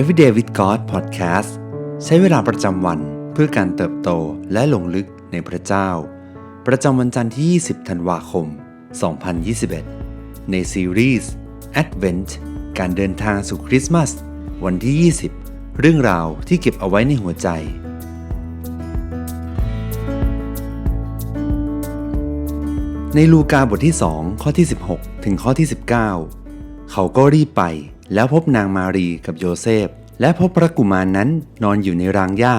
Everyday with God Podcast ใช้เวลาประจำวันเพื่อการเติบโตและหลงลึกในพระเจ้า ประจำวันจันทร์ที่ 20 ธันวาคม 2021 ในซีรีส์ Advent การเดินทางสู่คริสต์มาส วันที่ 20 เรื่องราวที่เก็บเอาไว้ในหัวใจ ในลูกาบทที่ 2 ข้อที่ 16 ถึงข้อที่ 19 เขาก็รีบไป แล้วพบนางมารีกับโยเซฟ และพบพระกุมารนนั้นนอนอยู่ในรางหญ้า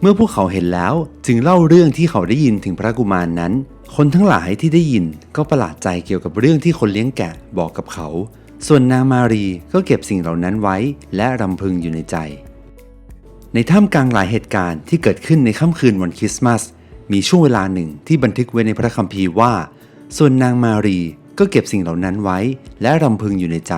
เมื่อพวกเขาเห็นแล้วจึงเล่าเรื่องที่เขาได้ยินถึงพระกุมารนนั้น คนทั้งหลายที่ได้ยินก็ประหลาดใจเกี่ยวกับเรื่องที่คนเลี้ยงแกะบอกกับเขา ส่วนนางมารีก็เก็บสิ่งเหล่านั้นไว้และรำพึงอยู่ในใจ ในท่ามกลางหลายเหตุการณ์ที่เกิดขึ้นในค่ำคืนวันคริสต์มาสมีช่วงเวลาหนึ่งที่บันทึกไว้ในพระคัมภีร์ว่า ส่วนนางมารีก็เก็บสิ่งเหล่านั้นไว้และรำพึงอยู่ในใจ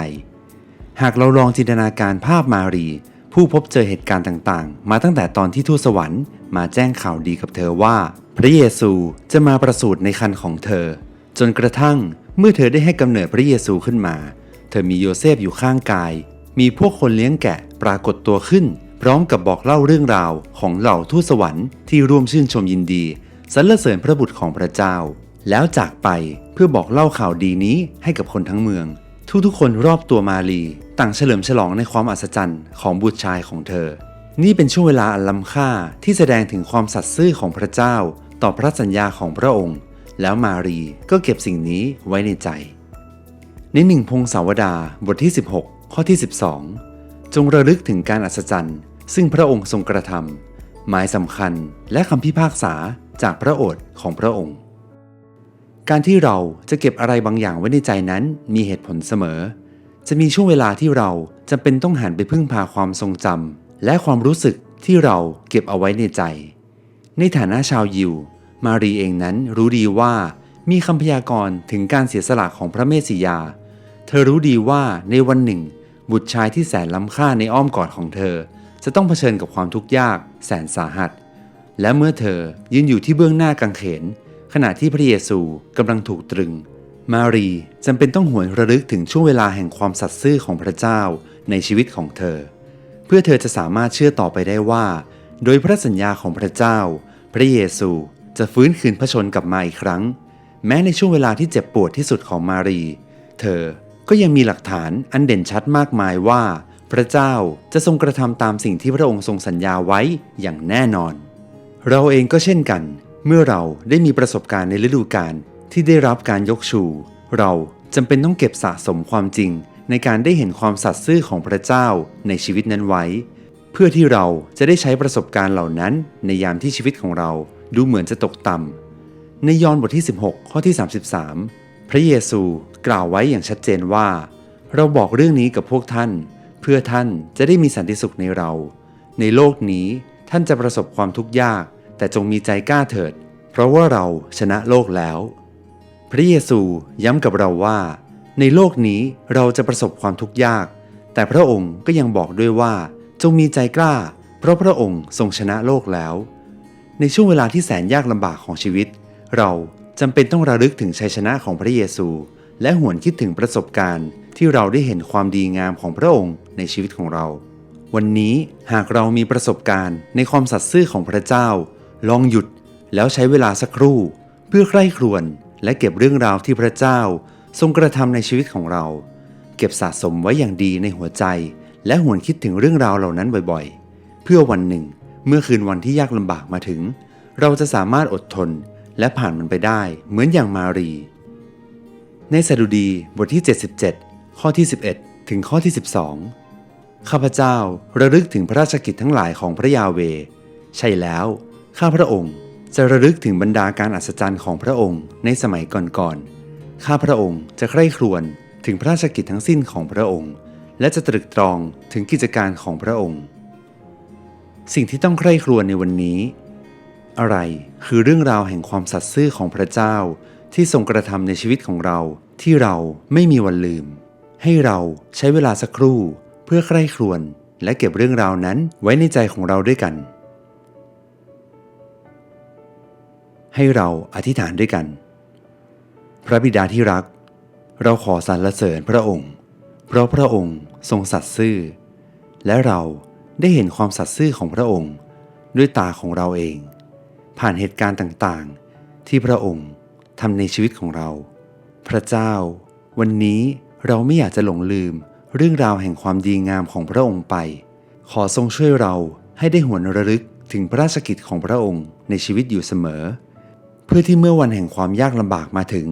หากเราลองจินตนาการภาพมารี ผู้พบเจอเหตุการณ์ต่างๆ มาตั้งแต่ตอนที่ทูตสวรรค์มาแจ้งข่าวดีกับเธอว่า พระเยซูจะมาประสูติในคันของเธอ จนกระทั่งเมื่อเธอได้ให้กำเนิดพระเยซูขึ้นมา เธอมีโยเซฟอยู่ข้างกาย มีพวกคนเลี้ยงแกะปรากฏตัวขึ้น พร้อมกับบอกเล่าเรื่องราวของเหล่าทูตสวรรค์ที่ร่วมชื่นชมยินดีสรรเสริญพระบุตรของพระเจ้า แล้วจากไปเพื่อบอกเล่าข่าวดีนี้ให้กับคนทั้งเมือง ทุกๆคนรอบตัวมาลี ต่างเฉลิมฉลองในความอัศจรรย์ของบุตรชายของเธอ นี่เป็นช่วงเวลาอันล้ำค่าที่แสดงถึงความสัตย์ซื่อของพระเจ้า ต่อพระสัญญาของพระองค์ แล้วมารีก็เก็บสิ่งนี้ไว้ในใจ ในหนึ่งพงศาวดาบทที่ 16 ข้อที่ 12 จงระลึกถึงการอัศจรรย์ซึ่งพระองค์ทรงกระทำหมายสำคัญและคำพิพากษาจากพระโอษฐ์ของพระองค์ การที่เราจะเก็บอะไรบางอย่างไว้ในใจนั้นมีเหตุผลเสมอ จะมีช่วงเวลาที่เราจำเป็นต้องหันไปพึ่งพาความทรงจำและความรู้สึกที่เราเก็บเอาไว้ในใจ ในฐานะชาวยิว มารีเองนั้นรู้ดีว่ามีคำพยากรณ์ถึงการเสียสละของพระเมสสิยา เธอรู้ดีว่าในวันหนึ่ง บุตรชายที่แสนล้ำค่าในอ้อมกอดของเธอ จะต้องเผชิญกับความทุกข์ยาก แสนสาหัส และเมื่อเธอยืนอยู่ที่เบื้องหน้ากังเขน ขณะที่พระเยซูกำลังถูกตรึง มารีจำเป็นต้องหวนระลึกถึงช่วงเวลาแห่งความสัตย์ซื่อของพระเจ้าในชีวิตของเธอ เพื่อเธอจะสามารถเชื่อต่อไปได้ว่า โดยพระสัญญาของพระเจ้า พระเยซูจะฟื้นคืนพระชนกลับมาอีกครั้ง แม้ในช่วงเวลาที่เจ็บปวดที่สุดของมารี เธอก็ยังมีหลักฐานอันเด่นชัดมากมายว่า พระเจ้าจะทรงกระทำตามสิ่งที่พระองค์ทรงสัญญาไว้อย่างแน่นอน เราเองก็เช่นกัน เมื่อเราได้มีประสบการณ์ในฤดูกาลที่ได้รับการยกชู เราจำเป็นต้องเก็บสะสมความจริง ในการได้เห็นความสัตย์ซื่อของพระเจ้าในชีวิตนั้นไว้ เพื่อที่เราจะได้ใช้ประสบการณ์เหล่านั้น ในยามที่ชีวิตของเราดูเหมือนจะตกต่ำในยอห์นบทที่ 16 ข้อที่ 33 พระเยซูกล่าวไว้อย่างชัดเจนว่า เราบอกเรื่องนี้กับพวกท่าน เพื่อท่านจะได้มีสันติสุขในเรา ในโลกนี้ท่านจะประสบความทุกข์ยาก แต่จงมีใจกล้าเถิด เพราะว่าเราชนะโลกแล้ว พระเยซูย้ำกับเราว่า ในโลกนี้เราจะประสบความทุกข์ยาก แต่พระองค์ก็ยังบอกด้วยว่า จงมีใจกล้า เพราะพระองค์ทรงชนะโลกแล้ว ในช่วงเวลาที่แสนยากลำบากของชีวิต เราจำเป็นต้องระลึกถึงชัยชนะของพระเยซู และหวนคิดถึงประสบการณ์ที่เราได้เห็นความดีงามของพระองค์ในชีวิตของเรา วันนี้หากเรามีประสบการณ์ในความสัตย์ซื่อของพระเจ้า ลองหยุดแล้วใช้เวลาสักครู่ เพื่อใคร่ครวญและเก็บเรื่องราวที่พระเจ้า ทรงกระทำในชีวิตของเรา เก็บสะสมไว้อย่างดีในหัวใจ และหวนคิดถึงเรื่องราวเหล่านั้นบ่อยๆ เพื่อวันหนึ่ง เมื่อคืนวันที่ยากลำบากมาถึง เราจะสามารถอดทนและผ่านมันไปได้เหมือนอย่างมารี ในสดุดีบทที่ 77 ข้อที่ 11 ถึงข้อที่ 12 ข้าพเจ้าระลึกถึงพระราชกิจทั้งหลายของพระยาเว ใช่แล้ว ข้าพระองค์จะระลึกถึงบรรดาการอัศจรรย์ของพระองค์ในสมัยก่อนๆ ข้าพระองค์จะใคร่ครวญถึงพระราชกิจทั้งสิ้นของพระองค์ และจะตรึกตรองถึงกิจการของพระองค์ สิ่งที่ต้องใคร่ครวญในวันนี้ อะไรคือเรื่องราวแห่งความสัตย์ซื่อของพระเจ้าที่ทรงกระทำในชีวิตของเราที่เราไม่มีวันลืม ให้เราใช้เวลาสักครู่เพื่อใคร่ครวญและเก็บเรื่องราวนั้นไว้ในใจของเราด้วยกัน ให้เราอธิษฐานด้วยกัน พระบิดาที่รัก เราขอสรรเสริญพระองค์ เพราะพระองค์ทรงสัตย์ซื่อ และเราได้เห็นความสัตย์ซื่อของพระองค์ ด้วยตาของเราเอง ผ่านเหตุการณ์ต่างๆ ที่พระองค์ทำในชีวิตของเรา พระเจ้า วันนี้เราไม่อยากจะหลงลืมเรื่องราวแห่งความดีงามของพระองค์ไป ขอทรงช่วยเราให้ได้หวนระลึกถึงพระราชกิจของพระองค์ในชีวิตอยู่เสมอ เพื่อที่เมื่อวันแห่งความยากลำบากมาถึง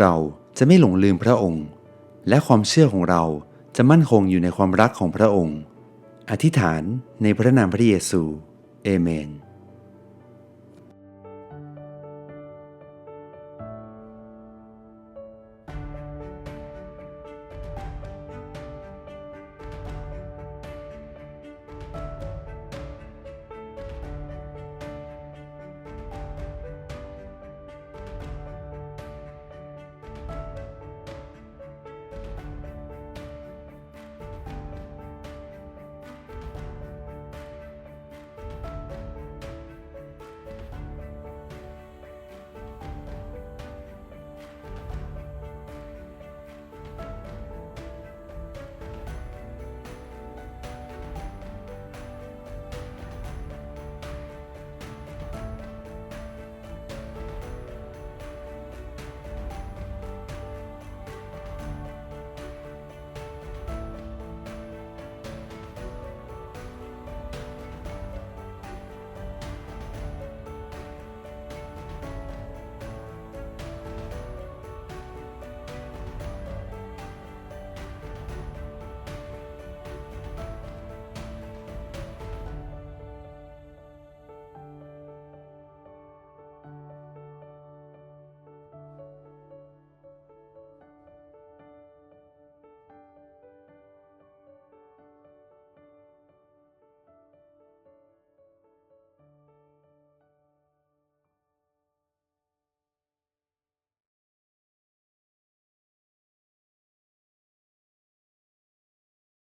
เราจะไม่หลงลืมพระองค์ และความเชื่อของเราจะมั่นคงอยู่ในความรักของพระองค์ อธิษฐานในพระนามพระเยซู เอเมน